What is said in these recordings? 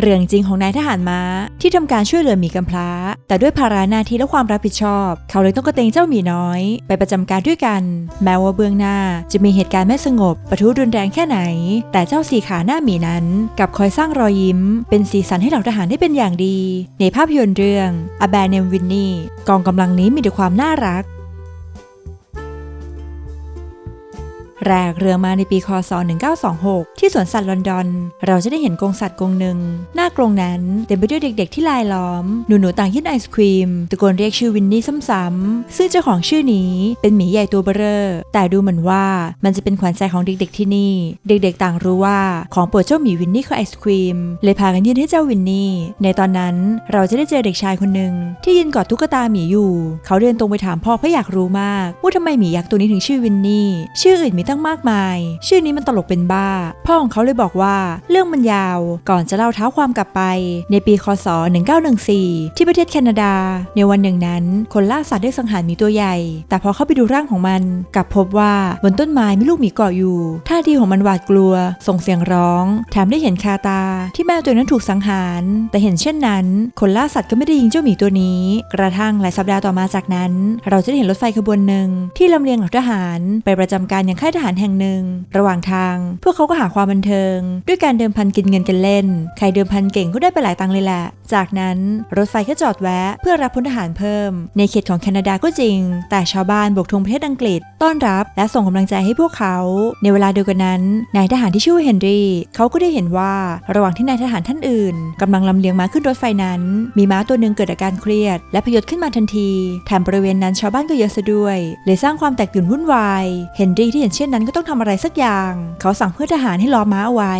เรื่องจริงของนายทหารม้า ที่ทำการช่วยเหลือหมีกำพร้า แต่ด้วยภาระหน้าที่และความรับผิดชอบ เขาเลยต้องกระเตงเจ้าหมีน้อย ไปประจำการด้วยกัน แม้ว่าเบื้องหน้าจะมีเหตุการณ์ไม่สงบปะทุรุนแรงแค่ไหน แต่เจ้าสีขาหน้าหมีนั้นกลับคอยสร้างรอยยิ้ม เป็นสีสันให้เหล่าทหารได้เป็นอย่างดี ในภาพยนตร์เรื่อง A Bear Named Winnie กองกำลังนี้มีแต่ความน่ารัก แรกเรือมาในปีคศ 1926 ที่สวนสัตว์ลอนดอน เราจะได้เห็นกรงสัตว์กรงหนึ่ง หน้ากรงนั้นเต็มไปด้วยเด็กๆที่ลายล้อม หนูๆต่างยื่นไอศครีมตะโกนเรียกชื่อวินนี่ซ้ำๆซึ่งเจ้าของชื่อนี้เป็นหมีใหญ่ตัวเบ้อแต่ดูเหมือนว่ามันจะเป็นขวัญใจของเด็กๆที่นี่ เด็กๆต่างรู้ว่าของโปรดเจ้าหมีวินนี่คือไอศครีม เลยพากันยื่นให้เจ้าวินนี่ ในตอนนั้นเราจะได้เจอเด็กชายคนหนึ่งที่ยืนกอดตุ๊กตาหมีอยู่ เขาเดินตรงไปถามพ่อเพราะอยากรู้มากว่าทำไมหมียักษ์ตัวนี้ถึงชื่อวินนี่ ชื่ออื่นมีตั้งมากมาย ชื่อนี้มันตลกเป็นบ้า พ่อของเขาเลยบอกว่าเรื่องมันยาวก่อนจะเล่าเท้าความกลับไป ในปีคศ 1914 ที่ประเทศแคนาดา ในวันหนึ่งนั้น คนล่าสัตว์ได้สังหารหมีตัวใหญ่ แต่พอเข้าไปดูร่างของมันกลับพบว่าบนต้นไม้มีลูกหมีเกาะอยู่ท่าทีของมันหวาดกลัว ส่งเสียงร้องแถมได้เห็นคาตา ที่แม่ตัวนั้นถูกสังหาร แต่เห็นเช่นนั้น คนล่าสัตว์ก็ไม่ได้ยิงเจ้าหมีตัวนี้ กระทั่งหลายสัปดาห์ต่อมาจากนั้น เราจะได้เห็นรถไฟขบวนหนึ่งที่ลำเลียงเหล่าทหาร ไปประจำการยังค่ายทหารแห่งหนึ่ง ระหว่างทาง พวกเขาก็หาความบันเทิง ด้วยการเดิมพันกินเงินกันเล่น ใครเดิมพันเก่งก็ได้ไปหลายตังเลยแหละ จากนั้นรถไฟก็จอดแวะ เพื่อรับพลทหารเพิ่ม ในเขตของแคนาดาก็จริง แต่ชาวบ้านบกธงประเทศอังกฤษ ต้อนรับและส่งกำลังใจให้พวกเขา ในเวลาเดียวกันนั้นนายทหารที่ชื่อเฮนรี่เขาก็ได้เห็นว่าระหว่างที่นายทหารท่านอื่นกำลังลำเลียงม้าขึ้นรถไฟนั้น มีม้าตัวหนึ่งเกิดอาการเครียด และพยศขึ้นมาทันทีแถมบริเวณนั้นชาวบ้านก็เยอะซะด้วยเลยสร้างความแตกตื่นวุ่นวายเฮนรี่ที่เห็นเช่นนั้นก็ต้องทำอะไรสักอย่าง เขาสั่งเพื่อนทหารให้ล้อมม้าเอาไว้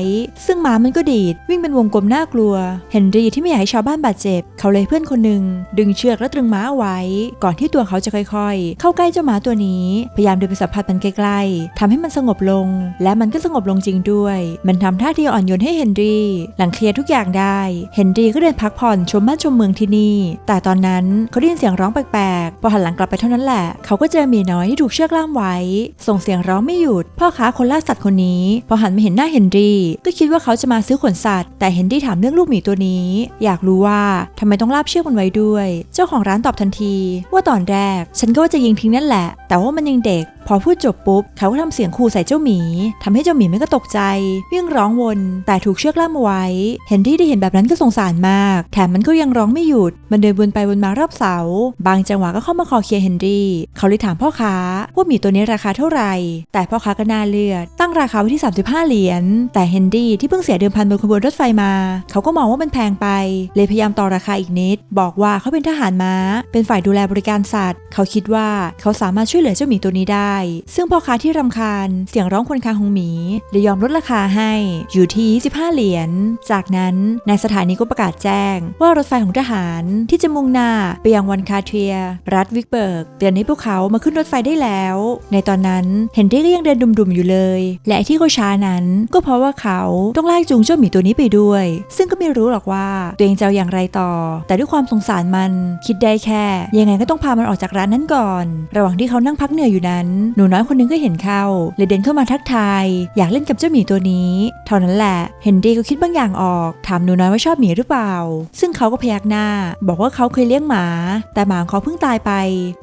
ซึ่งม้ามันก็ดีด วิ่งเป็นวงกลมน่ากลัว เฮนรี่ที่ไม่อยากให้ชาวบ้านบาดเจ็บ เขาเลยเพื่อนคนหนึ่งดึงเชือกและตรึงม้าเอาไว้ ก่อนที่ตัวเขาจะค่อยๆ เข้าใกล้เจ้าม้าตัวนี้ พยายามเดินไปสัมผัสมันใกล้ๆทำให้มันสงบลง และมันก็สงบลงจริงด้วย มันทำท่าทีอ่อนโยนให้เฮนรี่ หลังเคลียร์ทุกอย่างได้ เฮนรี่ก็เดินพักผ่อนชมบ้านชมเมืองที่นี่ แต่ตอนนั้นเขาได้ยินเสียงร้องแปลกๆ พอหันหลังกลับไปเท่านั้นแหละ เขาก็เจอหมีน้อยที่ถูกเชือกล่ามไว้ ส่งเสียงร้องไม่หยุด พ่อค้าคนล่าสัตว์คนนี้ พอหันมาเห็นหน้าเฮนรี่ ก็คิดว่าเขาจะมาซื้อขนสัตว์ แต่เฮนรี่ถามเรื่องลูกหมีตัวนี้ อยากรู้ว่าทำไมต้องล่าบเชือกมันไว้ด้วย เจ้าของร้านตอบทันที ว่าตอนแรก ฉันก็ว่าจะยิงทิ้งนั่นแหละ แต่ว่ามันยังเด็ก พอพูดจบปุ๊บ เขาก็ทำเสียงขู่ใส่เจ้าหมีทำให้เจ้าหมีมันก็ตกใจ วิ่งร้องวน แต่ถูกเชือกล่ามไว้เฮนรี่ได้เห็นแบบนั้นก็สงสารมาก แถมมันก็ยังร้องไม่หยุด มันเดินวนไปวนมารอบเสา บางจังหวะก็เข้ามาคอเคลียร์เฮนรี่ เขาเลยถามพ่อค้าว่าหมีตัวนี้ราคาเท่าไหร่ แต่พ่อค้าก็น่าเลือด ตั้งราคาไว้ที่ 35 เหรียญ แต่เฮนรี่ที่เพิ่งเสียเดิมพันบนขบวนรถไฟมา เขาก็มองว่ามันแพงไป เลยพยายามต่อราคาอีกนิด บอกว่าเขาเป็นทหารม้า เป็นฝ่ายดูแลบริการสัตว์ เขาคิดว่าเขาสามารถช่วยเหลือเจ้าหมีตัวนี้ได้ซึ่งพ่อค้าที่รำคาญเสียงร้องควรครางของหมีเลยยอมลดราคาให้อยู่ที่25เหรียญ จากนั้นนายสถานีก็ประกาศแจ้ง ว่ารถไฟของทหารที่จะมุ่งหน้าไปยังวันคาเทีย รัฐวิกเบิร์ก เตือนให้พวกเขามาขึ้นรถไฟได้แล้ว ในตอนนั้นเฮนรี่ก็ยังเดินดุมๆอยู่เลย และที่เขาช้านั้นก็เพราะว่าเขาต้องลากจูงเจ้าหมีตัวนี้ไปด้วย ซึ่งก็ไม่รู้หรอกว่าตัวเองจะอย่างไรต่อ แต่ด้วยความสงสารมันคิดได้แค่ ยังไงก็ต้องพามันออกจากร้านนั้นก่อน ระหว่างที่เขานั่งพักเหนื่อยอยู่นั้นหนูน้อยคนหนึงก็เห็นเข้าเลยเดินเข้ามาทักทาย อยากเล่นกับเจ้าหมีตัวนี้ เท่านั้นแหละ เฮนรี่ก็คิดบางอย่างออก ถามหนูน้อยว่าชอบหมีหรือเปล่า ซึ่งเขาก็พยักหน้า บอกว่าเขาเคยเลี้ยงหมา แต่หมาของเขาเพิ่งตายไป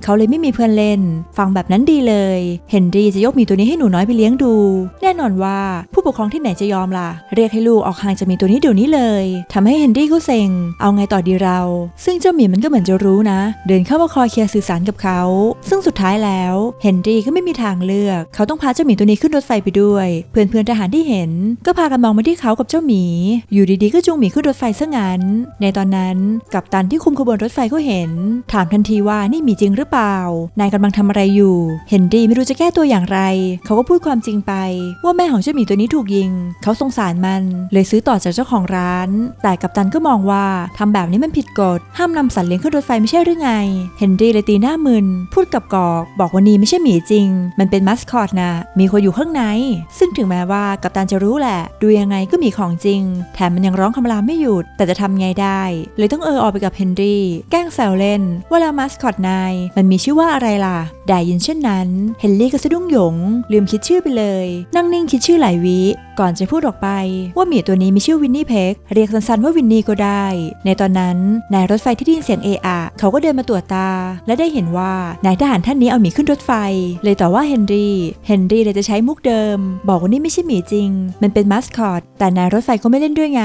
เขาเลยไม่มีเพื่อนเล่น ฟังแบบนั้นดีเลย เฮนรี่จะยกหมีตัวนี้ให้หนูน้อยไปเลี้ยงดู แน่นอนว่าผู้ปกครองที่ไหนจะยอมล่ะ เรียกให้ลูกออกห่างจากหมีตัวนี้เดี๋ยวนี้เลยทำให้เฮนรี่ก็เซ็ง เอาไงต่อดีเรา ซึ่งเจ้าหมีมันก็เหมือนจะรู้นะ เดินเข้ามาคอยเคลียร์สื่อสารกับเขา ซึ่งสุดท้ายแล้ว เฮนรี่ก็ไม่มีทางเลือก เขาต้องพาเจ้าหมีตัวนี้ขึ้นรถไฟไปด้วย เพื่อนเพื่อนทหารที่เห็น ก็พากันมองมาที่เขากับเจ้าหมี อยู่ดีๆก็จูงหมีขึ้นรถไฟซะงั้น ในตอนนั้นกัปตันที่คุมขบวนรถไฟก็เห็น ถามทันทีว่านี่หมีจริงหรือเปล่า นายกำลังทำอะไรอยู่เฮนรี่ไม่รู้จะแก้ตัวอย่างไร เขาก็พูดความจริงไป ว่าแม่ของเจ้าหมีตัวนี้ถูกยิง เขาสงสารมัน เลยซื้อต่อจากเจ้าของร้าน แต่กัปตันก็มองว่าทำแบบนี้มันผิดกฎ ห้ามนำสัตว์เลี้ยงขึ้นรถไฟไม่ใช่หรือไง เฮนรี่เลยตีหน้ามึน พูดกับกอก บอกว่านี่ไม่ใช่หมีจริงมันเป็นมัสคอตนะมีคนอยู่ข้างใน ซึ่งถึงแม้ว่ากัปตันจะรู้แหละ ดูยังไงก็มีของจริง แถมมันยังร้องคำรามไม่หยุด แต่จะทำไงได้ เลยต้องเออออกไปกับเฮนรี่ แกล้งแซวเล่นว่าแล้วมัสคอตนาย มันมีชื่อว่าอะไรล่ะ ได้ยินเช่นนั้น เฮนรี่ก็สะดุ้งหยง ลืมคิดชื่อไปเลย นั่งนิ่งคิดชื่อหลายวิ ก่อนจะพูดออกไป ว่าหมีตัวนี้มีชื่อวินนี่เพ็กเรียกสั้นๆว่าวินนี่ก็ได้ ในตอนนั้นนายรถไฟที่ได้ยินเสียงเออะเขาก็เดินมาตรวจตา และได้เห็นว่านายทหารท่านนี้เอาหมีขึ้นรถไฟ เลยต่อว่าเฮนรี่เฮนรี่เลยจะใช้มุกเดิม บอกว่านี่ไม่ใช่หมีจริง มันเป็นมาสคอตแต่นายรถไฟก็ไม่เล่นด้วยไง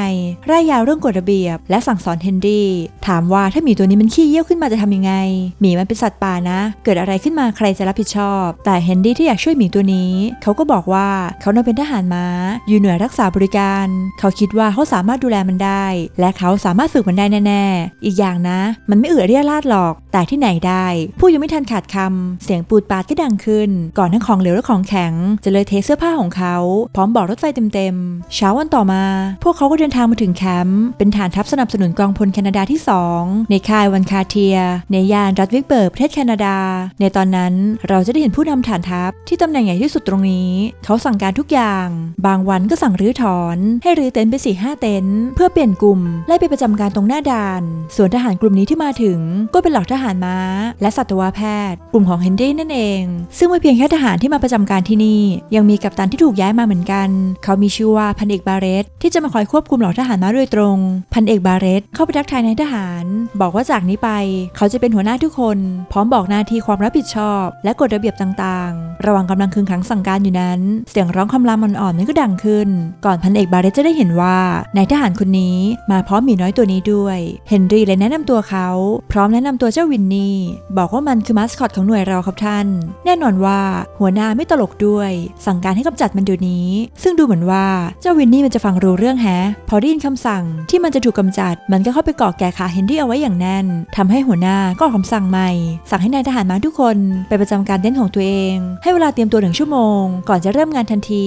ร่ายยาวเรื่องกฎระเบียบ และสั่งสอนเฮนรี่ถามว่าถ้าหมีตัวนี้มันขี้เยี่ยวขึ้นมาจะทำยังไงหมีมันเป็นสัตว์ป่านะ เกิดอะไรขึ้นมาใครจะรับผิดชอบ แต่เฮนรี่ที่อยากช่วยหมีตัวนี้ เขาก็บอกว่าเขาน่ะเป็นทหารม้าอยู่หน่วยรักษาบริการ เขาคิดว่าเขาสามารถดูแลมันได้ และเขาสามารถฝึกมันได้แน่ๆ อีกอย่างนะ มันไม่เอื่อเรียราดหรอก แต่ที่ไหนได้ ผู้ยังไม่ทันขาดคำเสียงปูดปาดก็ดังขึ้น ก่อนทั้งของเหลวและของแข็ง จะเลยเทเสื้อผ้าของเขา พร้อมบอกรถไฟเต็มๆ เช้าวันต่อมา พวกเขาก็เดินทางมาถึงแคมป์ เป็นฐานทัพสนับสนุนกองพลแคนาดาที่ 2 ในค่ายวันคาเทีย ในยานรัฐวิกเบิร์กประเทศแคนาดา ในตอนนั้นเราจะได้เห็นผู้นำฐานทัพที่ตำแหน่งใหญ่ที่สุดตรงนี้ เขาสั่งการทุกอย่าง บางวันก็สั่งรื้อถอน ให้รื้อเต็นท์ไปสี่ห้าเต็นท์เพื่อเปลี่ยนกลุ่มไล่ไปประจำการตรงหน้าด่าน ส่วนทหารกลุ่มนี้ที่มาถึงก็เป็นเหล่าทหารม้า และสัตวแพทย์ กลุ่มของเฮนรี่นั่นเอง ซึ่งไม่เพียงแค่ทหารที่มาประจำการที่นี่ ยังมีกัปตันที่ถูกย้ายมาเหมือนกัน เขามีชื่อว่าพันเอกบาเรตที่จะมาคอยควบคุมเหล่าทหารม้าโดยตรง พันเอกบาเรตเข้าไปทักทายนายทหาร บอกว่าจากนี้ไป เขาจะเป็นหัวหน้าทุกคน พร้อมบอกหน้าที่ความรับผิดชอบ และกฎระเบียบต่างๆ ระหว่างกำลังคึงขังสั่งการอยู่นั้น เสียงร้องคำรามอ่อนๆนั้นก็ดังขึ้น ก่อนพันเอกบาเรตจะได้เห็นว่านายทหารคนนี้มาพร้อมหมีน้อยตัวนี้ด้วย เฮนรี่เลยแนะนำตัวเขา พร้อมแนะนำตัวเจ้าวินนี่ บอกว่ามันคือมาสคอตของหน่วยเราครับท่าน แน่นอนว่าหัวหน้าไม่ตลกด้วย สั่งการให้กำจัดมันเดี๋ยวนี้ ซึ่งดูเหมือนว่าเจ้าวินนี่มันจะฟังรู้เรื่องแฮะ พอได้ยินคำสั่งที่มันจะถูกกำจัด มันก็เข้าไปเกาะแก่ขาเฮนรี่เอาไว้อย่างแน่นทำให้หัวหน้าก็ออกคำสั่งใหม่ สั่งให้นายทหารมาทุกคนไปประจำการเต็นท์ของตัวเอง ให้เวลาเตรียมตัวหนึ่งชั่วโมง ก่อนจะเริ่มงานทันที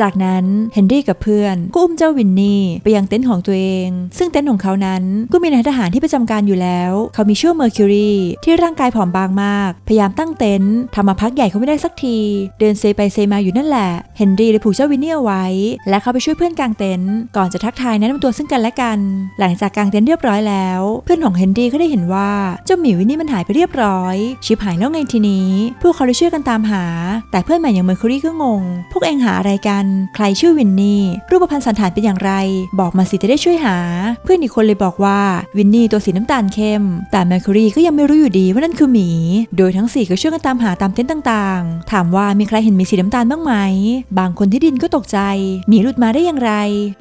จากนั้นเฮนรี่กับเพื่อนก็อุ้มเจ้าวินนี่ไปยังเต็นท์ของตัวเอง ซึ่งเต็นท์ของเขานั้นก็มีนายทหารที่ประจำการอยู่แล้ว เขามีชื่อเมอร์คิวรีที่ร่างกายผอมบางมาก พยายามตั้งเต็นท์ทำมาพักใหญ่เขาไม่ได้สักที เดินเซไปเซมาอยู่นั่นแหละเฮนรี่เลยผูกเจ้าวินนี่เอาไว้ และเขาไปช่วยเพื่อนกางเต็นท์ก่อนจะทักทายแนะนำตัวซึ่งกันและกัน หลังจากกางเต็นท์เรียบร้อยแล้ว เพื่อนของเฮนรี่ก็ได้เห็นว่าเจ้าหมีวินนี่มันหายไปเรียบร้อย ชิบหายแล้วไงทีนี้ พวกเขาเลยช่วยกันตามหา แต่เพื่อนใหม่อย่างเมอร์คิวรีก็งง พวกเองหาอะไรกัน ใครชื่อวินนี่รูปพรรณสันฐานเป็นอย่างไร บอกมาสิจะได้ช่วยหา เพื่อนอีกคนเลยบอกว่าวินนี่ตัวสีน้ำตาลเข้ม แต่เมอร์คิรีก็ยังไม่รู้อยู่ดีว่านั่นคือหมี โดยทั้งสี่ก็ช่วยกันตามหาตามเต็นท์ต่างๆ ถามว่ามีใครเห็นหมีสีน้ำตาลบ้างไหม บางคนที่ดินก็ตกใจ หมีหลุดมาได้อย่างไร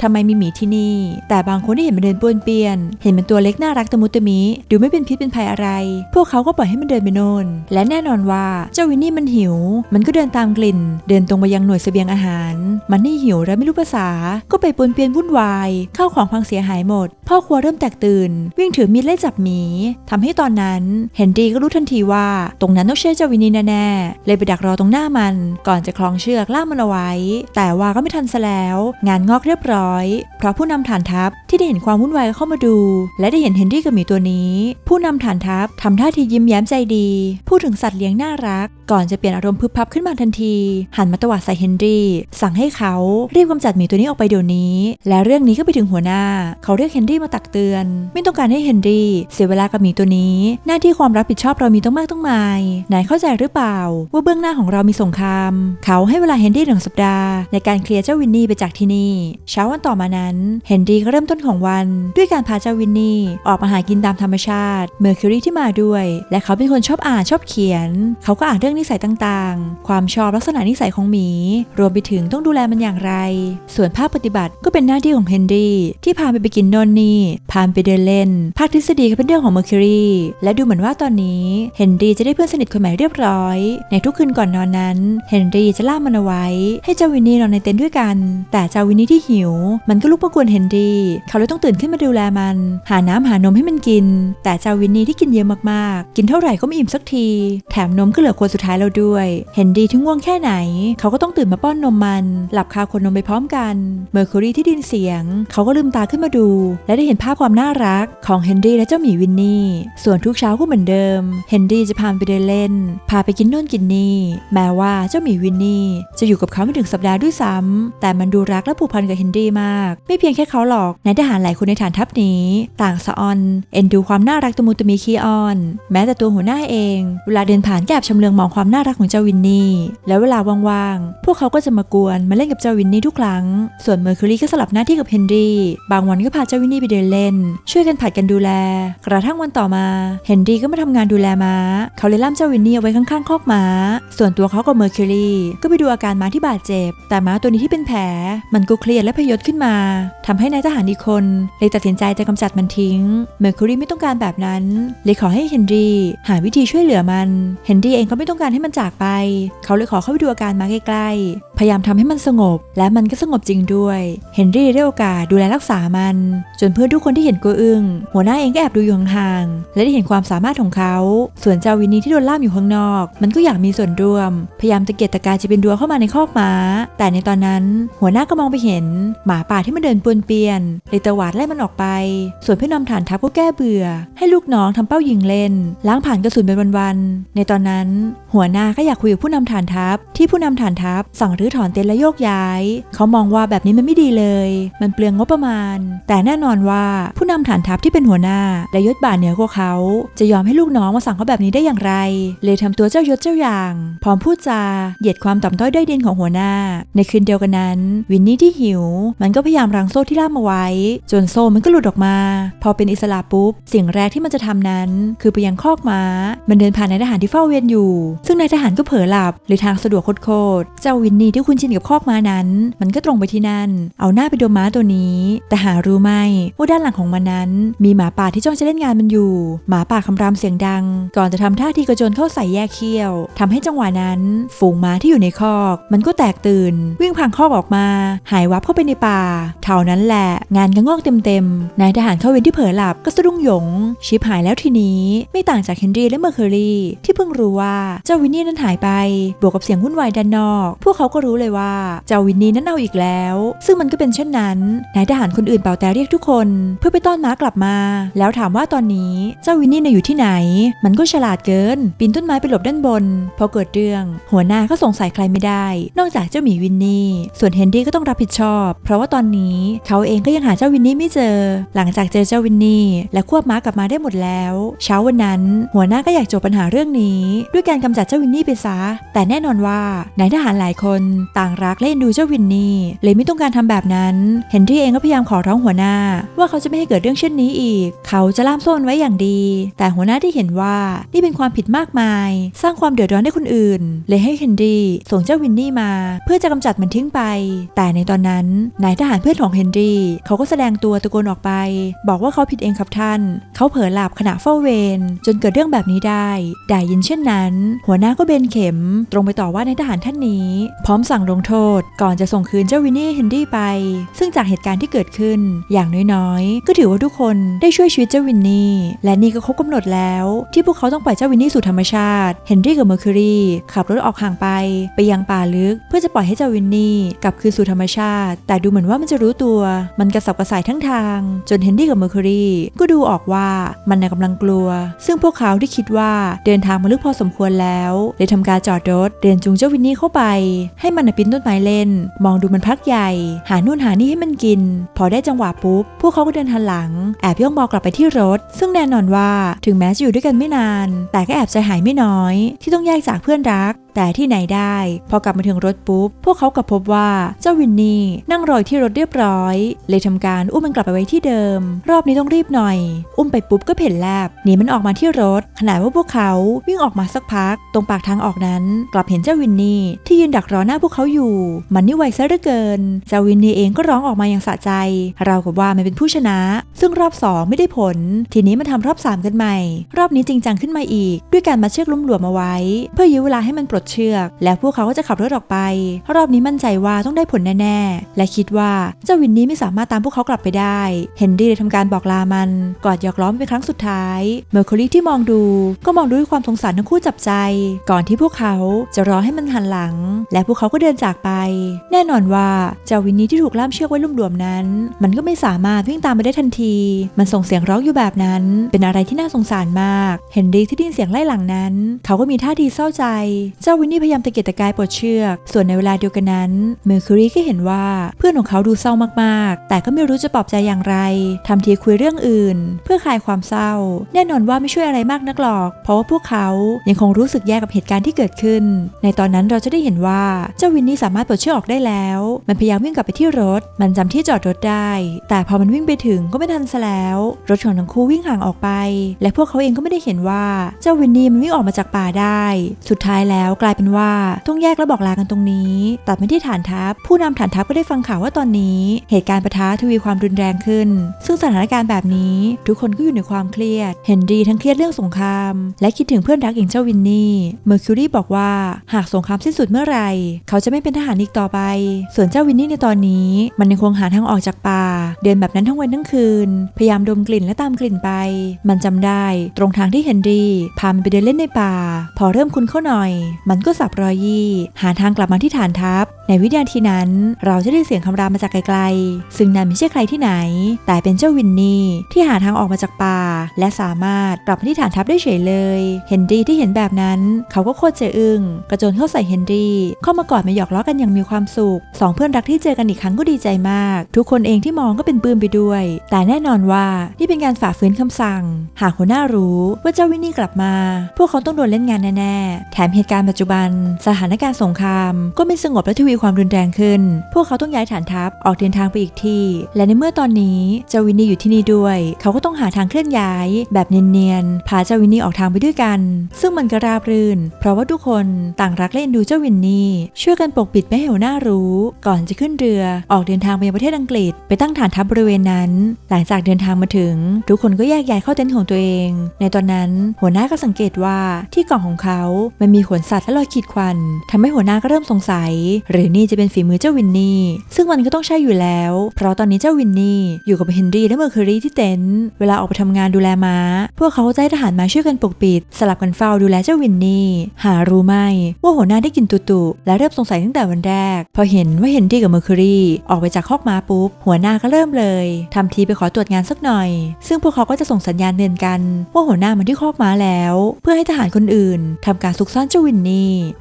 ทำไมมีหมีที่นี่ แต่บางคนที่เห็นมันเดินป้วนเปี้ยน เห็นเป็นตัวเล็กน่ารักตะมุตะมิดูไม่เป็นพิษเป็นภัยอะไร พวกเขาก็ปล่อยให้มันเดินไปโน่นและแน่นอนว่าเจ้าวินนี่มันหิว มันก็เดินตามกลิ่น เดินตรงไปยังหน่วยเสบียงอาหาร มันนี่หิวและไม่รู้ภาษา ก็ไปปนเปียนวุ่นวาย ข้าวของพังเสียหายหมด พ่อครัวเริ่มแตกตื่น วิ่งถือมีดไล่จับหมีทำให้ตอนนั้นเฮนรี่ก็รู้ทันทีว่า ตรงนั้นต้องใช่เจ้าวินีแน่ๆเลยไปดักรอตรงหน้ามัน ก่อนจะคล้องเชือกล่ามมันเอาไว้ แต่ว่าก็ไม่ทันซะแล้ว งานงอกเรียบร้อย เพราะผู้นำฐานทัพที่ได้เห็นความวุ่นวายเข้ามาดู และได้เห็นเฮนรี่กับหมีตัวนี้ ผู้นำฐานทัพทำท่าทียิ้มแย้มใจดี พูดถึงสัตว์เลี้ยงน่ารัก ก่อนจะเปลี่ยนอารมณ์พึบพับขึ้นมาทันที หันมาตวาดใส่เฮนรี่ สั่งให้เขารีบกำจัดหมีตัวนี้ออกไปเดี๋ยวนี้ และเรื่องนี้ก็ไปถึงหัวหน้า เขาเรียกเฮนรี่มาตักเตือน ไม่ต้องการให้เฮนรี่เสียเวลากับหมีตัวนี้ หน้าที่ความรับผิดชอบเรามีต้องมากต้องมายนายเข้าใจหรือเปล่า ว่าเบื้องหน้าของเรามีสงครามเขาให้เวลาเฮนรี่หนึ่งสัปดาห์ในการเคลียร์เจ้าวินนี่ไปจากที่นี่ เช้าวันต่อมานั้นเฮนรี่ก็เริ่มต้นของวัน ด้วยการพาเจ้าวินนี่ออกมาหากินตามธรรมชาติเมอร์คิวรีที่มาด้วย และเขาเป็นคนชอบอ่านชอบเขียน เขาก็อ่านเรื่องนิสัยต่างๆ ความชอบลักษณะนิสัยของหมี รวมไปถึงต้องดูแลมันอย่างไรส่วนภาคปฏิบัติก็เป็นหน้าที่ของเฮนรี่ที่พาไปไปกินโนนนี่พาไปเดินเล่น ภาคทฤษฎีก็เป็นเรื่องของเมอร์คิรีและดูเหมือนว่าตอนนี้เฮนรี่จะได้เพื่อนสนิทคนใหม่เรียบร้อย ในทุกคืนก่อนนอนนั้นเฮนรี่จะล่ามมันเอาไว้ ให้เจ้าวินนี่นอนในเต็นท์ด้วยกัน แต่เจ้าวินนี่ที่หิว มันก็ลุกมากวนเฮนรี่เขาเลยต้องตื่นขึ้นมาดูแลมัน หาน้ำหานมให้มันกิน แต่เจ้าวินนี่ที่กินเยอะมากๆ กินเท่าไหร่ก็ไม่อิ่มสักที แถมนมก็เหลือขวดสุดท้ายแล้วด้วย เฮนรี่ถึงง่วงแค่ไหน เขาก็ต้องตื่นมาป้อนนมมัน หลับคาขดนมไปพร้อมกัน เมอร์คิวรีที่ดินเสียง เขาก็ลืมตาขึ้นมาดู และได้เห็นภาพความน่ารักของเฮนรี่และเจ้าหมีวินนี่ ส่วนทุกเช้าก็เหมือนเดิม เฮนรี่จะพาไปเดินเล่น พาไปกินนู่นกินนี่ แม้ว่าเจ้าหมีวินนี่จะอยู่กับเขาไม่ถึงสัปดาห์ด้วยซ้ำแต่มันดูรักและผูกพันกับเฮนรี่มาก ไม่เพียงแค่เขาหรอก นายทหารหลายคนในฐานทัพนี้ ต่างสะออน เอ็นดูความน่ารักตะมูตะมีขี้อ้อน แม้แต่ตัวหัวหน้าเอง เวลาเดินผ่านก็แอบชำเลืองมองความน่ารักของเจ้าวินนี่ แล้วเวลาว่างๆ พวกเขาก็จะมากวนมาเล่นกับเจ้าวินนี่ทุกครั้ง ส่วนเมอร์คิวรีก็สลับหน้าที่กับเฮนรี่บางวันก็พาเจ้าวินนี่ไปเดินเล่น ช่วยกันผัดกันดูแล กระทั่งวันต่อมาเฮนรี่ก็มาทำงานดูแลม้า เขาเลยล่ามเจ้าวินนี่เอาไว้ข้างๆคอกม้า ส่วนตัวเขากับเมอร์คิวรีก็ไปดูอาการม้าที่บาดเจ็บ แต่ม้าตัวนี้ที่เป็นแผล มันก็เครียดและพยศขึ้นมาทำให้นายทหารอีกคนเลยตัดสินใจจะกำจัดมันทิ้ง เมอร์คิวรีไม่ต้องการแบบนั้น เลยขอให้เฮนรี่หาวิธีช่วยเหลือมัน เฮนรี่เองก็ไม่ต้องการให้มันจากไป เขาเลยขอเข้าไปดูอาการม้าใกล้ๆ พยายามทำให้มันสงบและมันก็สงบจริงด้วย เฮนรี่ได้โอกาสดูแลรักษามัน จนเพื่อนทุกคนที่เห็นก็อึ้งหัวหน้าเองก็แอบดูอยู่ห่างๆและได้เห็นความสามารถของเขา ส่วนเจ้าวินนี่ที่โดนล่ามอยู่ข้างนอก มันก็อยากมีส่วนร่วม พยายามตะเกียกตะกายจะเป็นดัวเข้ามาในคอกม้า แต่ในตอนนั้น หัวหน้าก็มองไปเห็น หมาป่าที่มันเดินปวนเปียนเลยตะหวาดไล่มันออกไป ส่วนเพื่อนนำฐานทัพก็แก้เบื่อ ให้ลูกน้องทำเป้ายิงเล่น ล้างผ่านกระสุนเป็นวันๆในตอนนั้น หัวหน้าก็อยากคุยกับผู้นำฐานทัพ ที่ผู้นำฐานทัพสั่งรื้อถอนเต็นท์และโยกย้ายเขามองว่าแบบนี้มันไม่ดีเลย มันเปลืองงบประมาณ แต่แน่นอนว่าผู้นำฐานทัพที่เป็นหัวหน้าและยศบ่าเหนือกว่าเขา จะยอมให้ลูกน้องมาสั่งเขาแบบนี้ได้อย่างไร เลยทำตัวเจ้ายศเจ้าอย่าง พร้อมพูดจาเหยียดความต่ำต้อยด้อยดินของหัวหน้า ในคืนเดียวกันนั้น วินนี่ที่หิว มันก็พยายามรังโซ่ที่ล่ามมาไว้ จนโซ่มันก็หลุดออกมา พอเป็นอิสระปุ๊บ สิ่งแรกที่มันจะทำนั้น คือไปยังคอกม้า มันเดินผ่านนายทหารที่เฝ้าเวียนอยู่ ซึ่งนายทหารก็เผลอหลับเลยทางสะดวกโคตรเจ้าวินนี่ที่คุ้นชินกับคอกม้านั้นมันก็ตรงไปที่นั่น เอาหน้าไปดมม้าตัวนี้ แต่หารู้ไหมว่าด้านหลังของมันนั้น มีหมาป่าที่จ้องจะเล่นงานมันอยู่ หมาป่าคำรามเสียงดัง ก่อนจะทำท่าทีกระโจนเข้าใส่แยกเขี้ยวทำให้จังหวะนั้น ฝูงม้าที่อยู่ในคอก มันก็แตกตื่น วิ่งพังคอกออกมา หายวับเข้าไปในป่า เท่านั้นแหละ งานก็งอกเต็มๆนายทหารเข้าเวรที่เผลอหลับก็สะดุ้งหยง ชิบหายแล้วทีนี้ไม่ต่างจากเฮนรี่และเมอร์เคอรี่ที่เพิ่งรู้ว่าเจ้าวินนี่นั้นหายไป บวกกับเสียงวุ่นวายด้านนอก พวกเขาก็รู้เลยว่าเจ้าวินนี่นั้นเอาอีกแล้ว ซึ่งมันก็เป็นเช่นนั้นนายทหารคนอื่นเป่าแต่เรียกทุกคน เพื่อไปต้อนม้ากลับมา แล้วถามว่าตอนนี้เจ้าวินนี่น่ะอยู่ที่ไหน มันก็ฉลาดเกิน ปีนต้นไม้ไปหลบด้านบน พอเกิดเรื่อง หัวหน้าก็สงสัยใครไม่ได้ นอกจากเจ้าหมีวินนี่ ส่วนเฮนรี่ก็ต้องรับผิดชอบ เพราะว่าตอนนี้เขาเองก็ยังหาเจ้าวินนี่ไม่เจอ หลังจากเจอเจ้าวินนี่และควบม้ากลับมาได้หมดแล้ว เช้าวันนั้น หัวหน้าก็อยากจบปัญหาเรื่องนี้ ด้วยการกำจัดเจ้าวินนี่ไปซะ แต่แน่นอนว่านายทหารหลายคนต่างรักและเอ็นดูเจ้าวินนี่เลยไม่ต้องการทำแบบนั้นเฮนรี่เองก็พยายามขอร้องหัวหน้า ว่าเขาจะไม่ให้เกิดเรื่องเช่นนี้อีก เขาจะล่ามโซ่ไว้อย่างดี แต่หัวหน้าที่เห็นว่านี่เป็นความผิดมากมาย สร้างความเดือดร้อนให้คนอื่น เลยให้เฮนรี่ส่งเจ้าวินนี่มา เพื่อจะกำจัดมันทิ้งไป แต่ในตอนนั้นนายทหารเพื่อนของเฮนรี่เขาก็แสดงตัวตะโกนออกไป บอกว่าเขาผิดเองครับท่าน เขาเผลอหลับขณะเฝ้าเวรจนเกิดเรื่องแบบนี้ได้ได้ยินเช่นนั้น หัวหน้าก็เบนเข็ม ตรงไปต่อว่าในายทหารท่านนี้ พร้อมสั่งลงโทษก่อนจะส่งคืนเจ้าวินนี่เฮนรี่ไป ซึ่งจากเหตุการณ์ที่เกิดขึ้นอย่างน้อยๆ ก็ถือว่าทุกคนได้ช่วยชีวิตเจ้าวินนี่ และนี่ก็ครบกำหนดแล้ว ที่พวกเขาต้องปล่อยเจ้าวินนี่สู่ธรรมชาติเฮนรี่กับเมอร์คิวรีขับรถออกห่างไปไปยังป่าลึก เพื่อจะปล่อยให้เจ้าวินนี่กลับคืนสู่ธรรมชาติ แต่ดูเหมือนว่ามันจะรู้ตัว มันกระสับกระส่ายทั้งทาง จนเฮนรี่กับเมอร์คิวรีก็ดูออกว่ามันน่ะกำลังกลัว ซึ่งพวกเขาที่คิดว่าเดินทางมาลึกพอสมควรแล้วเลยทำการจอดรถเดินจูงเจ้าวินนี่เข้าไป ให้มันปีนต้นไม้เล่นมองดูมันพักใหญ่ หานู่นหานี่ให้มันกิน พอได้จังหวะปุ๊บ พวกเขาก็เดินหันหลัง แอบย่องมองกลับไปที่รถ ซึ่งแน่นอนว่าถึงแม้จะอยู่ด้วยกันไม่นาน แต่ก็แอบใจหายไม่น้อย ที่ต้องแยกจากเพื่อนรัก แต่ที่ไหนได้ พอกลับมาถึงรถปุ๊บ พวกเขากลับพบว่าเจ้าวินนี่นั่งรออยู่ที่รถเรียบร้อย เลยทำการอุ้มมันกลับไปไว้ที่เดิม รอบนี้ต้องรีบหน่อย อุ้มไปปุ๊บก็เพ่นแลบหนีมันออกมาที่รถ ขณะว่าพวกเขาวิ่งออกมาสักพัก ตรงปากทางออกนั้น กลับเห็นเจ้าวินนี่ที่ยืนดักรอหน้าพวกเขาอยู่ มันนี่ไวซะเหลือเกิน เจ้าวินนี่เองก็ร้องออกมาอย่างสะใจ เรากับว่ามันเป็นผู้ชนะ ซึ่งรอบสองไม่ได้ผล ทีนี้มาทำรอบสามกันใหม่ รอบนี้จริงจังขึ้นมาอีก ด้วยการมาเชือกลุ่มหลวมเอาไว้ เพื่อยื้อเวลาให้มันปลดเชือก แล้วพวกเขาก็จะขับรถออกไป รอบนี้มั่นใจว่าต้องได้ผลแน่ๆ และคิดว่าเจ้าวินนี่ไม่สามารถตามพวกเขากลับไปได้ เฮนรี่เลยทำการบอกลามัน กอดหยอกล้อมเป็นครั้งสุดท้าย เมอร์คิวรีที่มองดู ก็มองด้วยความสงสารทั้งคู่จับใจ ก่อนที่พวกเขาจะรอให้มันหันหลัง และพวกเขาก็เดินจากไป แน่นอนว่าเจ้าวินนี่ที่ถูกล่ามเชือกไว้ลุ่มหลวมนั้น มันก็ไม่สามารถวิ่งตามไปได้ทันที มันส่งเสียงร้องอยู่แบบนั้น เป็นอะไรที่น่าสงสารมาก เฮนรี่ที่ได้ยินเสียงไล่หลังนั้น เขาก็มีท่าทีเศร้าใจจ้าวินนี่พยายามตะเกียกตะกายปลดเชือก ส่วนในเวลาเดียวกันนั้นเมอร์คิวรีก็เห็นว่าเพื่อนของเขาดูเศร้ามากๆ แต่ก็ไม่รู้จะปลอบใจอย่างไรทำทีคุยเรื่องอื่น เพื่อคลายความเศร้า แน่นอนว่าไม่ช่วยอะไรมากนักหรอก เพราะว่าพวกเขายังคงรู้สึกแย่กับเหตุการณ์ที่เกิดขึ้น ในตอนนั้นเราจะได้เห็นว่าเจ้าวินนี่สามารถปลดเชือกออกได้แล้ว มันพยายามวิ่งกลับไปที่รถ มันจำที่จอดรถได้ แต่พอมันวิ่งไปถึงก็ไม่ทันซะแล้ว รถของทั้งคู่วิ่งห่างออกไป และพวกเขาเองก็ไม่ได้เห็นว่าเจ้าวินนี่มันวิ่งออกมาจากป่าได้ สุดท้ายแล้วกลายเป็นว่าต้องแยกและบอกลากันตรงนี้ตัดมาที่ฐานทัพ ผู้นำฐานทัพก็ได้ฟังข่าวว่าตอนนี้ เหตุการณ์ปะทะทวีความรุนแรงขึ้น ซึ่งสถานการณ์แบบนี้ ทุกคนก็อยู่ในความเครียด เฮนรี่ทั้งเครียดเรื่องสงคราม และคิดถึงเพื่อนรักอย่างเจ้าวินนี่ เมอร์คิวรีบอกว่าหากสงครามสิ้นสุดเมื่อไหร่ เขาจะไม่เป็นทหารอีกต่อไป ส่วนเจ้าวินนี่ในตอนนี้ มันยังคงหาทางออกจากป่า เดินแบบนั้นทั้งวันทั้งคืน พยายามดมกลิ่นและตามกลิ่นไป มันจำได้ ตรงทางที่เฮนรี่พามันไปเดินเล่นในป่า พอเริ่มคุ้นเข้าหน่อยมันก็สับรอยยี่หาทางกลับมาที่ฐานทัพ ในวินาทีนั้น เราจะได้เสียงคำรามมาจากไกลๆ ซึ่งนั่นไม่ใช่ใครที่ไหน แต่เป็นเจ้าวินนี่ที่หาทางออกมาจากป่า และสามารถกลับมาที่ฐานทัพได้เฉยเลย เฮนรี่ที่เห็นแบบนั้น เขาก็โคตรเจออึ้งกระโจนเข้าใส่เฮนรี่เข้ามากอดมาหยอกล้อกันอย่างมีความสุขสองเพื่อนรักที่เจอกันอีกครั้งก็ดีใจมาก ทุกคนเองที่มองก็เป็นปื้มไปด้วย แต่แน่นอนว่านี่เป็นการฝ่าฝืนคำสั่ง หากหัวหน้ารู้ว่าเจ้าวินนี่กลับมา พวกเขาต้องโดนเล่นงานแน่ๆแถมเหตุการณ์ปัจจจุบันสถานการณ์สงคราม ก็ไม่สงบและทวีความรุนแรงขึ้น พวกเขาต้องย้ายฐานทัพออกเดินทางไปอีกที่ และในเมื่อตอนนี้เจวินนี่อยู่ที่นี่ด้วย เขาก็ต้องหาทางเคลื่อนย้าย แบบเนียนๆพาเจวินนี่ออกทางไปด้วยกัน ซึ่งมันก็ราบรื่น เพราะว่าทุกคนต่างรักและเอ็นดูเจ้าวินนี่ช่วยกันปกปิดไม่ให้หัวหน้ารู้ ก่อนจะขึ้นเรือออกเดินทางไปยังประเทศอังกฤษ ไปตั้งฐานทัพบริเวณนั้น หลังจากเดินทางมาถึง ทุกคนก็แยกย้ายเข้าเต็นท์ของตัวเอง ในตอนนั้นหัวหน้าก็สังเกตว่าที่กล่องของเขา มันมีขนสัตวและรอยขีดข่วนทำให้หัวหน้าก็เริ่มสงสัย หรือนี่จะเป็นฝีมือเจ้าวินนี่ ซึ่งมันก็ต้องใช่อยู่แล้ว เพราะตอนนี้เจ้าวินนี่อยู่กับเฮนรี่และเมอร์คิวรีที่เต็นท์เวลาออกไปทำงานดูแลม้า พวกเขาจะให้ทหารมาช่วยกันปกปิด สลับกันเฝ้าดูแลเจ้าวินนี่ หารู้ไหมว่าหัวหน้าได้กินตุตุและเริ่มสงสัยตั้งแต่วันแรก พอเห็นว่าเฮนรี่กับเมอร์คิวรีออกไปจากคอกม้าปุ๊บหัวหน้าก็เริ่มเลยทำทีไปขอตรวจงานสักหน่อย ซึ่งพวกเขาก็จะส่งสัญญาณเตือนกันว่าหัวหน้ามาที่คอกม้าแล้ว เพื่อให้ทหารคนอื่นทำการซุกซ่อนเจ้าวินนี่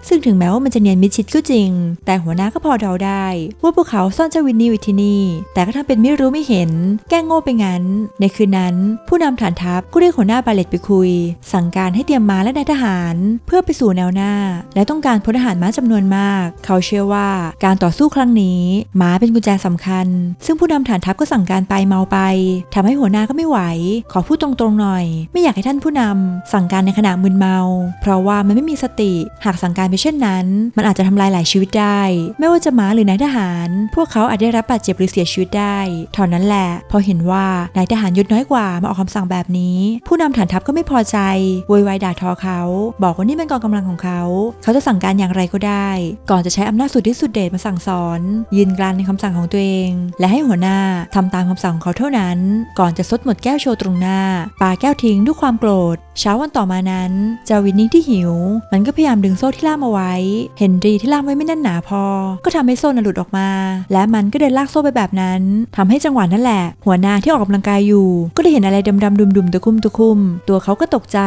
ซึ่งถึงแม้ว่ามันจะเนียนมิดชิดก็จริง แต่หัวหน้าก็พอเดาได้ ว่าพวกเขาซ่อนเจ้าวินนี่ไว้ที่นี่ แต่ก็ทำเป็นไม่รู้ไม่เห็น แกล้งโง่ไปงั้น ในคืนนั้น ผู้นำฐานทัพก็เรียกหัวหน้าบาเลตไปคุย สั่งการให้เตรียมม้าและนายทหาร เพื่อไปสู่แนวหน้า และต้องการพลทหารม้าจำนวนมาก เขาเชื่อว่าการต่อสู้ครั้งนี้ม้าเป็นกุญแจสำคัญ ซึ่งผู้นำฐานทัพก็สั่งการไปเมาไปทำให้หัวหน้าก็ไม่ไหว ขอพูดตรงๆหน่อย ไม่อยากให้ท่านผู้นำสั่งการในขณะมึนเมา เพราะว่ามันไม่มีสติหากสั่งการไปเช่นนั้น มันอาจจะทำลายหลายชีวิตได้ ไม่ว่าจะม้าหรือนายทหาร พวกเขาอาจได้รับบาดเจ็บหรือเสียชีวิตได้เท่านั้นแหละ พอเห็นว่านายทหารยศน้อยกว่ามาออกคำสั่งแบบนี้ ผู้นำฐานทัพก็ไม่พอใจโวยวายด่าทอเขา บอกว่านี่เป็นกองกำลังของเขา เขาจะสั่งการอย่างไรก็ได้ ก่อนจะใช้อำนาจสุดที่สุดเดชมาสั่งสอน ยืนกรานในคำสั่งของตัวเอง และให้หัวหน้าทำตามคำสั่งของเขาเท่านั้น ก่อนจะซดหมดแก้วโชว์ตรงหน้าปาแก้วทิ้งด้วยความโกรธ เช้าวันต่อมานั้น เจ้าวินนี่ที่หิว มันก็พยายามดึงโซ่ที่ล่ามเอาไว้ เฮนรี่ที่ล่ามไว้ไม่แน่นหนาพอ ก็ทำให้โซ่นหลุดออกมา และมันก็เดินลากโซ่ไปแบบนั้นทำให้จังหวะนั่นแหละ หัวหน้าที่ออกกำลังกายอยู่ ก็ได้เห็นอะไรดำๆดุมๆตะคุ่มตะคุ่มตัวเขาก็ตกใจ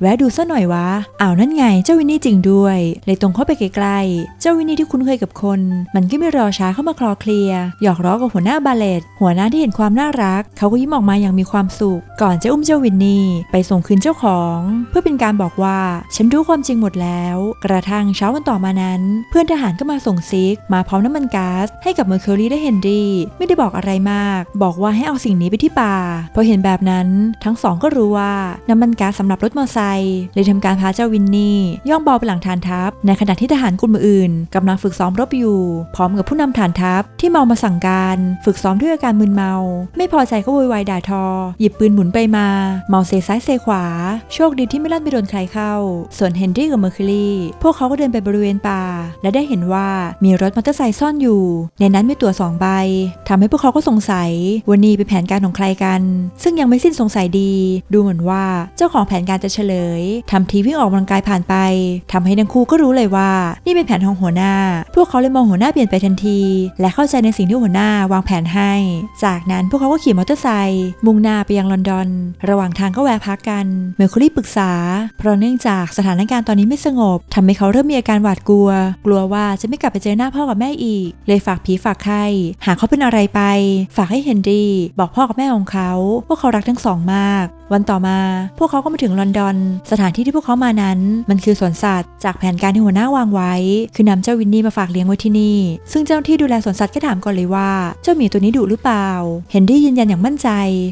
แวะดูซะหน่อยวะอ้าวนั่นไงเจ้าวินนี่จริงด้วย เลยตรงเข้าไปใกล้ๆเจ้าวินนี่ที่คุ้นเคยกับคน มันก็ไม่รอช้าเข้ามาคลอเคลียหยอกล้อกับหัวหน้าบาเลตหัวหน้าที่เห็นความน่ารัก เขาก็ยิ้มออกมาอย่างมีความสุข ก่อนจะอุ้มเจ้าวินนี่ไปส่งคืนเจ้าของ เพื่อเป็นการบอกว่า ฉันรู้ความจริงหมดแล้วกระทั่งเช้าวันต่อมานั้น เพื่อนทหารก็มาส่งซิก มาพร้อมน้ำมันก๊าซให้กับเมอร์คิวรีและเฮนรี่ไม่ได้บอกอะไรมาก บอกว่าให้เอาสิ่งนี้ไปที่ป่าพอเห็นแบบนั้นทั้งสองก็รู้ว่าน้ำมันก๊าซสำหรับรถมอเตอร์ไซค์เลยทำการพาเจ้าวินนี่ย่องเบาไปหลังฐานทัพ ในขณะที่ทหารกลุ่มอื่นกำลังฝึกซ้อมรบอยู่ พร้อมกับผู้นำฐานทัพที่เมามาสั่งการฝึกซ้อมด้วยอาการมึนเมา ไม่พอใจก็โวยวายด่าทอ หยิบปืนหมุนไปมา เมาเซซ้ายเซขวา โชคดีที่ไม่ลั่นไปโดนใครเข้า ส่วนเฮนรี่กับเมอร์คิวรีพวกเขาก็เดินไปบริเวณป่า และได้เห็นว่ามีรถมอเตอร์ไซค์ซ่อนอยู่ ในนั้นมีตั๋วสองใบทำให้พวกเขาก็สงสัยว่านี่เป็นแผนการของใครกัน ซึ่งยังไม่สิ้นสงสัยดี ดูเหมือนว่าเจ้าของแผนการจะเฉลยทำทีวิ่งออกกำลังกายผ่านไปทำให้ทั้งคู่ก็รู้เลยว่า นี่เป็นแผนของหัวหน้า พวกเขาเลยมองหัวหน้าเปลี่ยนไปทันที และเข้าใจในสิ่งที่หัวหน้าวางแผนให้ จากนั้นพวกเขาก็ขี่มอเตอร์ไซค์มุ่งหน้าไปยังลอนดอน ระหว่างทางก็แวะพักกันเมอร์คูรีปรึกษา เพราะเนื่องจากสถานการณ์ตอนนี้ไม่สงบทำให้เขาเริ่มมีอาการหวาดกลัว กลัวว่าจะไม่กลับไปเจอหน้าพ่อกับแม่อีก เลยฝากผีฝากไข้หากเขาเป็นอะไรไป ฝากให้เฮนรี่บอกพ่อกับแม่ของเขาว่าเขารักทั้งสองมาก วันต่อมา พวกเขาก็มาถึงลอนดอน สถานที่ที่พวกเขามานั้น มันคือสวนสัตว์ จากแผนการที่หัวหน้าวางไว้ คือนำเจ้าวินนี่มาฝากเลี้ยงไว้ที่นี่ ซึ่งเจ้าหน้าที่ดูแลสวนสัตว์ก็ถามก่อนเลยว่า เจ้าหมีตัวนี้ดุหรือเปล่า เฮนรี่ยืนยันอย่างมั่นใจ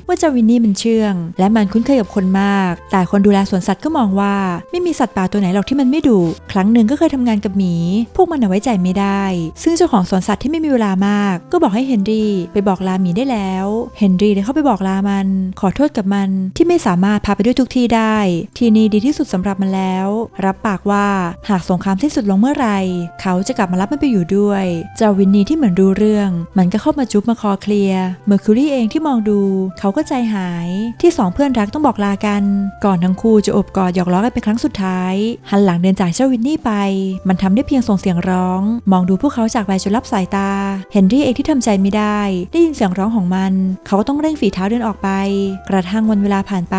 ว่าเจ้าวินนี่มันเชื่อง และมันคุ้นเคยกับคนมาก แต่คนดูแลสวนสัตว์ก็มองว่า ไม่มีสัตว์ป่าตัวไหนหรอกที่มันไม่ดุครั้งหนึ่งก็เคยทำงานกับหมี พวกมันเอาไว้ใจไม่ได้ ซึ่งเจ้าของสวนสัตว์ที่ไม่มีเวลามาก ก็บอกให้เฮนรี่ไปบอกลาหมีได้แล้วเฮนรี่เลยเข้าไปบอกลามัน ขอโทษกับมันที่ไม่สามารถพาไปด้วยทุกที่ได้ ที่นี่ดีที่สุดสำหรับมันแล้ว รับปากว่าหากสงครามสิ้นสุดลงเมื่อไหร่เขาจะกลับมารับมันไปอยู่ด้วยเจ้าวินนี่ที่เหมือนรู้เรื่อง มันก็เข้ามาจุ๊บมาคอเคลียร์เมอร์คิวรี่เองที่มองดู เขาก็ใจหายที่สองเพื่อนรักต้องบอกลากัน ก่อนทั้งคู่จะอบกอดหยอกล้อกันเป็นครั้งสุดท้าย หันหลังเดินจากเจ้าวินนี่ไป มันทำได้เพียงส่งเสียงร้อง มองดูพวกเขาจากไปจนรับสายตา เฮนรี่เองที่ทำใจไม่ได้ ได้ยินเสียงร้องของมัน เขาก็ต้องเร่งฝีเท้าเดินออกไป กระทั่งวันเวลาผ่านไป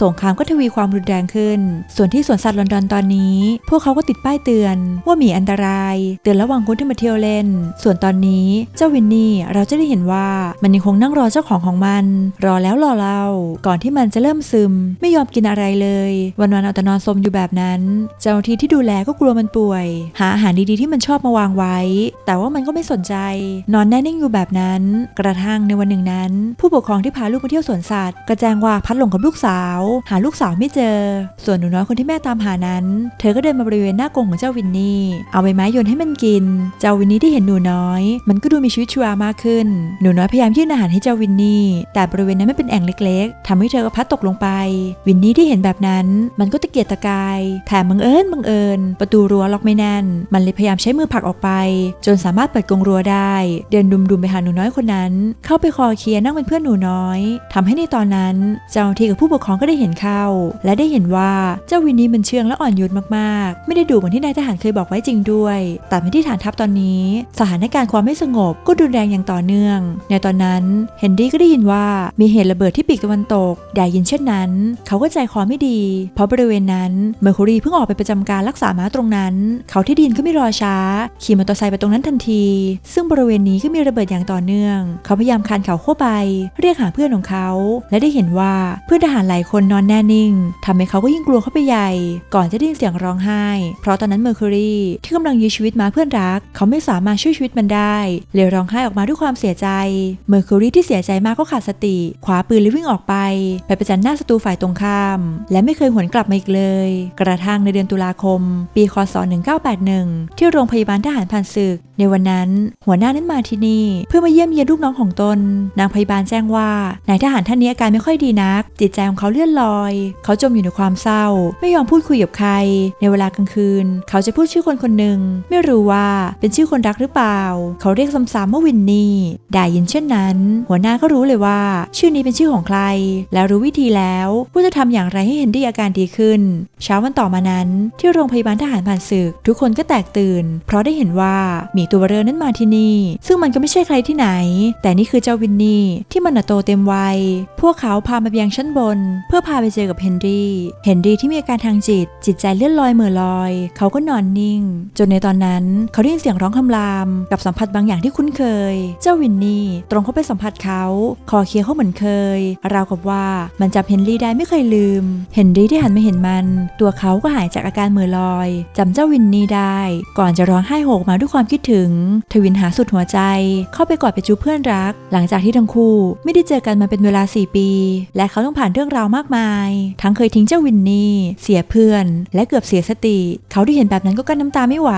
สงครามก็ทวีความรุนแรงขึ้น ส่วนที่สวนสัตว์ลอนดอนตอนนี้ พวกเขาก็ติดป้ายเตือน ว่ามีอันตราย เตือนระวังคนที่มาเที่ยวเล่น ส่วนตอนนี้เจ้าวินนี่เราจะได้เห็นว่ามันยังคงนั่งรอเจ้าของของมัน รอแล้วรอเล่า ก่อนที่มันจะเริ่มซึม ไม่ยอมกินอะไรเลย วันๆเอาแต่นอนสมอยู่แบบนั้น เจ้าหน้าที่ที่ดูแลก็กลัวมันป่วย หาอาหารดีๆที่มันชอบมาวางไว้ แต่ว่ามันก็ไม่สนใจ นอนแน่นิ่งอยู่แบบนั้น กระทั่งในวันหนึ่งนั้น ผู้ปกครองที่พาลูกมาเที่ยวสวนสัตว์ก็แจ้งว่าพัดหลงกับลูกสาว หาลูกสาวไม่เจอ ส่วนหนูน้อยคนที่แม่ตามหานั้น เธอก็เดินมาบริเวณหน้ากรงของเจ้าวินนี่ เอาใบไม้โยนให้มันกิน เจ้าวินนี่ที่เห็นหนูน้อย มันก็ดูมีชีวิตชีวามากขึ้น หนูน้อยพยายามยื่นอาหารให้เจ้าวินนี่ แต่บริเวณนั้นไม่เป็นแอ่งเล็ก ๆทำให้เธอก็พัดตกลงไป วินนี่ที่เห็นแบบนั้น มันก็ตะเกียกตะกาย แถมบังเอิญบังเอิญประตูรั้วล็อกไม่แน่น มันเลยพยายามใช้มือผลักออกไป จนสามารถเปิดกรงรั้วได้ เดินดุมๆไปหาหนูน้อยคนนั้น เข้าไปคอเคลียนั่งเป็นเพื่อนหนูน้อยทำให้ในตอนนั้น เจ้าหน้าที่กับผู้ปกครองก็ได้เห็นเข้า และได้เห็นว่าเจ้าวินนี่มันเชื่องและอ่อนโยนมากๆ ไม่ได้ดุเหมือนที่นายทหารเคยบอกไว้จริงด้วยแต่ไม่ที่ฐานทัพตอนนี้ สถานการณ์ความไม่สงบก็รุนแรงอย่างต่อเนื่อง ในตอนนั้นเฮนรี่ก็ได้ยินว่ามีเหตุระเบิดที่ปีกตะวันตกได้ยินเช่นนั้น เขาก็ใจคอไม่ดี เพราะบริเวณนั้นเมอร์คูรีเพิ่งออกไปประจำการรักษาม้าตรงนั้น เขาที่ดินก็ไม่รอช้า ขี่มอเตอร์ไซค์ไปตรงนั้นทันที ซึ่งบริเวณนี้ก็มีระเบิดอย่างต่อเนื่อง เขาพยายามคานเขาเข้าไป เรียกหาเพื่อนของเขา และได้เห็นว่าเพื่อนทหารหลายคนนอนแน่นิ่งทำให้เขาก็ยิ่งกลัวเข้าไปใหญ่ ก่อนจะได้ยินเสียงร้องไห้ เพราะตอนนั้นเมอร์คูรีที่กำลังยื้อชีวิตม้าเพื่อนรัก เขาไม่สามารถช่วยชีวิตมันได้เลยร้องไห้ออกมาด้วยความเสียใจ เมอร์คูรีที่เสียใจมากก็ขาดสติคว้าปืนและวิ่งออกไป ไปประจันหน้าศัตรูฝ่ายตรงข้าม และไม่เคยหวนกลับมาอีกเลย กระทั่งในเดือนตุลาคมปี คศ 1981 ที่โรงพยาบาลทหารผ่านศึก ในวันนั้นหัวหน้านั้นมาที่นี่ เพื่อมาเยี่ยมเยียนลูกน้องของตน นางพยาบาลแจ้งว่านายทหารท่านนี้อาการไม่ค่อยดีนัก จิตใจของเขาเลื่อนลอย เขาจมอยู่ในความเศร้า ไม่ยอมพูดคุยกับใคร ในเวลากลางคืน เขาจะพูดชื่อคนคนหนึ่งไม่รู้ว่าเป็นชื่อคนรักหรือเปล่า เขาเรียกซ้ำๆว่าวินนี่ได้ยินเช่นนั้น หัวหน้าก็รู้เลยว่า ชื่อนี้เป็นชื่อของใคร แล้วรู้วิธีแล้วว่าจะทำอย่างไรให้เฮนรี่อาการดีขึ้น เช้าวันต่อมานั้น ที่โรงพยาบาลทหารผ่านศึก ทุกคนก็แตกตื่น เพราะได้เห็นว่ามีตัวเบอเรอนั้นมาที่นี่ ซึ่งมันก็ไม่ใช่ใครที่ไหน แต่นี่คือเจ้าวินนี่ที่มันโตเต็มวัย พวกเขาพามายังชั้นบน เพื่อพาไปเจอกับเฮนรี่เฮนรี่ที่มีอาการทางจิต จิตใจเลื่อนลอยเหม่อลอย เขาก็นอนนิ่ง จนในตอนนั้นเขาได้ยินเสียงร้องคำรามกับสัมผัสบางอย่างที่คุ้นเคย เจ้าวินนี่ตรงเข้าไปสัมผัสเขาคอเคี้ยวเขาเหมือนเคย ราวกับว่ามันจำเฮนรี่ได้ไม่เคยลืม เฮนรี่ที่หันมาเห็นมัน ตัวเขาก็หายจากอาการเหม่อลอยจำเจ้าวินนี่ได้ ก่อนจะร้องไห้โฮกมาด้วยความคิดถึงถึง ทวินหาสุดหัวใจ เข้าไปกอดไปจูเพื่อนรัก หลังจากที่ทั้งคู่ไม่ได้เจอกันมาเป็นเวลา 4 ปี และเขาต้องผ่านเรื่องราวมากมาย ทั้งเคยทิ้งเจ้าวินนี่ เสียเพื่อน และเกือบเสียสติ เขาที่เห็นแบบนั้นก็กั้นน้ำตาไม่ไหว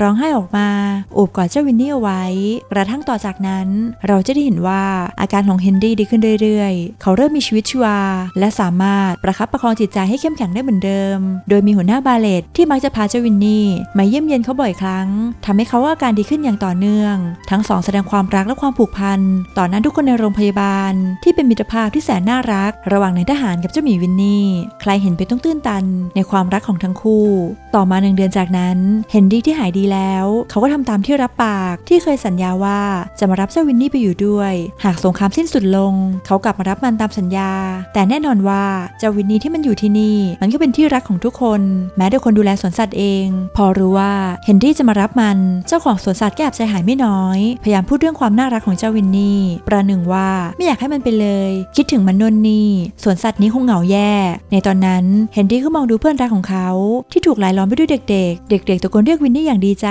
ร้องไห้ออกมาโอบกอดเจ้าวินนี่เอาไว้ กระทั่งต่อจากนั้น เราจะได้เห็นว่าอาการของเฮนรี่ดีขึ้นเรื่อยๆ เขาเริ่มมีชีวิตชีวา และสามารถประคับประคองจิตใจให้เข้มแข็งได้เหมือนเดิม โดยมีหัวหน้าบาเลตที่มักจะพาเจ้าวินนี่มาเยี่ยมเยียนเขาบ่อยครั้งทำให้เขาอาการดีขึ้นอย่างต่อเนื่อง ทั้งสองแสดงความรักและความผูกพันต่อหน้าทุกคนในโรงพยาบาล ที่เป็นมิตรภาพที่แสนน่ารัก ระหว่างนายทหารกับเจ้าหมีวินนี่ ใครเห็นเป็นต้องตื้นตันในความรักของทั้งคู่ ต่อมาหนึ่งเดือนจากนั้นเฮนรี่ที่หายดีแล้ว เขาก็ทำตามที่รับปากที่เคยสัญญาว่าจะมารับเจ้าวินนี่ไปอยู่ด้วย หากสงครามสิ้นสุดลง เขากลับมารับมันตามสัญญา แต่แน่นอนว่าเจ้าวินนี่ที่มันอยู่ที่นี่ มันก็เป็นที่รักของทุกคน แม้แต่คนดูแลสวนสัตว์เอง พอรู้ว่าเฮนรี่จะมารับมัน เจ้าของสวนสัตว์ก็แอบใจหายไม่น้อย พยายามพูดเรื่องความน่ารักของเจ้าวินนี่ ประหนึ่งว่าไม่อยากให้มันไปเลย คิดถึงมันนนนี่สวนสัตว์นี้คงเหงาแย่ ในตอนนั้นเฮนรี่ก็มองดูเพื่อนรักของเขา ที่ถูกหลายล้อมไปด้วยเด็ก ๆ เด็ก ๆตะโกนเรียกวินนี่อย่างดีใจ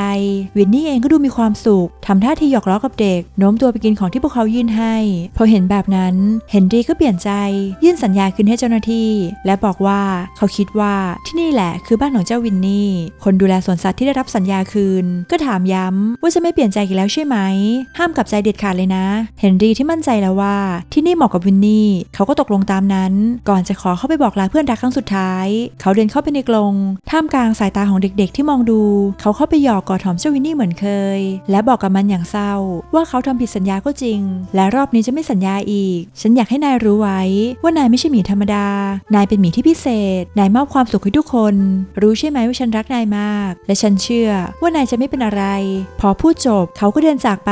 วินนี่เองก็ดูมีความสุขทำท่าทีหยอกล้อกับเด็กโน้มตัวไปกินของที่พวกเขายื่นให้ พอเห็นแบบนั้นเฮนรี่ก็เปลี่ยนใจ ยื่นสัญญาคืนให้เจ้าหน้าที่ และบอกว่าเขาคิดว่าที่นี่แหละคือบ้านของเจ้าวินนี่ คนดูแลสวนสัตว์ที่ได้รับสัญญาคืน ก็ถามย้ำว่าจะไม่เปลี่ยนใจอีกแล้วใช่ไหม ห้ามกลับใจเด็ดขาดเลยนะ เฮนรี่ที่มั่นใจแล้วว่า ที่นี่เหมาะกับวินนี่เขาก็ตกลงตามนั้น ก่อนจะขอเข้าไปบอกลาเพื่อนรักครั้งสุดท้าย เขาเดินเข้าไปในกรงท่ามกลางสายตาของเด็กๆ ที่มองดู เขาเข้าไปหยอกกอดหอมเจ้าวินนี่เหมือนเคย และบอกกับมันอย่างเศร้า ว่าเขาทำผิดสัญญาก็จริง และรอบนี้จะไม่สัญญาอีก ฉันอยากให้นายรู้ไว้ ว่านายไม่ใช่หมีธรรมดา นายเป็นหมีที่พิเศษ นายมอบความสุขให้ทุกคน รู้ใช่ไหมว่าฉันรักนายมาก และฉันเชื่อว่านายจะไม่เป็นอะไรพอพูดจบเขาก็เดินจากไป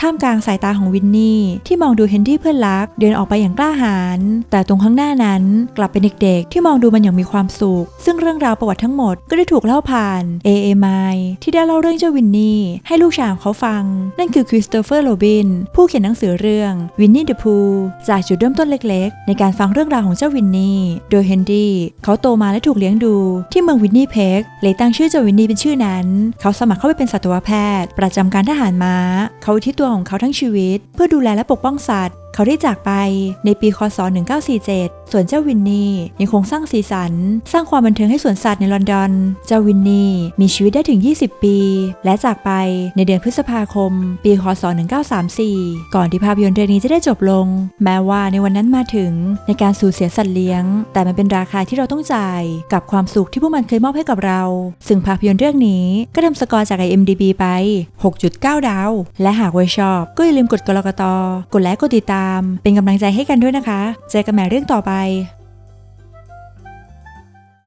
ท่ามกลางสายตาของวินนี่ที่มองดูเฮนรี่เพื่อนรักเดินออกไปอย่างกล้าหาญแต่ตรงข้างหน้านั้นกลับเป็นเด็กๆ ที่มองดูมันอย่างมีความสุข ซึ่งเรื่องราวประวัติทั้งหมดก็ได้ถูกเล่าผ่านเอเอไมที่ได้เล่าเรื่องเจ้าวินนี่ให้ลูกชายของเขาฟัง นั่นคือคริสโตเฟอร์โรบิน ผู้เขียนหนังสือเรื่องวินนี่เดอะพูจากจุดเริ่มต้นเล็กๆ ในการฟังเรื่องราวของเจ้าวินนี่โดยเฮนรี่เขาโตมาและถูกเลี้ยงดู ที่เมืองวินนี่เพกเลยตั้งชื่อเจ้าวินนี่เป็นชื่อนั้น เขาสมัครเข้าไปเป็นสัตวแพทย์ ประจำการทหารม้า เขาที่ตัวของเขาทั้งชีวิต เพื่อดูแลและปกป้องสัตว์ เขาได้จากไปในปีคศ 1947 ส่วนเจ้าวินนี่ยังคงสร้างสีสัน สร้างความบันเทิงให้สวนสัตว์ในลอนดอน เจ้าวินนี่มีชีวิตได้ถึง 20 ปี และจากไปในเดือนพฤษภาคม ปีคศ 1934 ก่อนที่ภาพยนตร์เรื่องนี้จะได้จบลง แม้ว่าในวันนั้นมาถึงในการสูญเสียสัตว์เลี้ยง แต่มันเป็นราคาที่เราต้องจ่าย กับความสุขที่พวกมันเคยมอบให้กับเรา ซึ่งภาพยนตร์เรื่องนี้ก็ทำสกอร์จาก IMDb ไป 6.9 ดาว และหากไว้ชอบก็อย่าลืมกดกรกตกดไลค์กดติดตามาม เป็นกำลังใจให้กันด้วยนะคะ เจอกันใหม่เรื่องต่อไป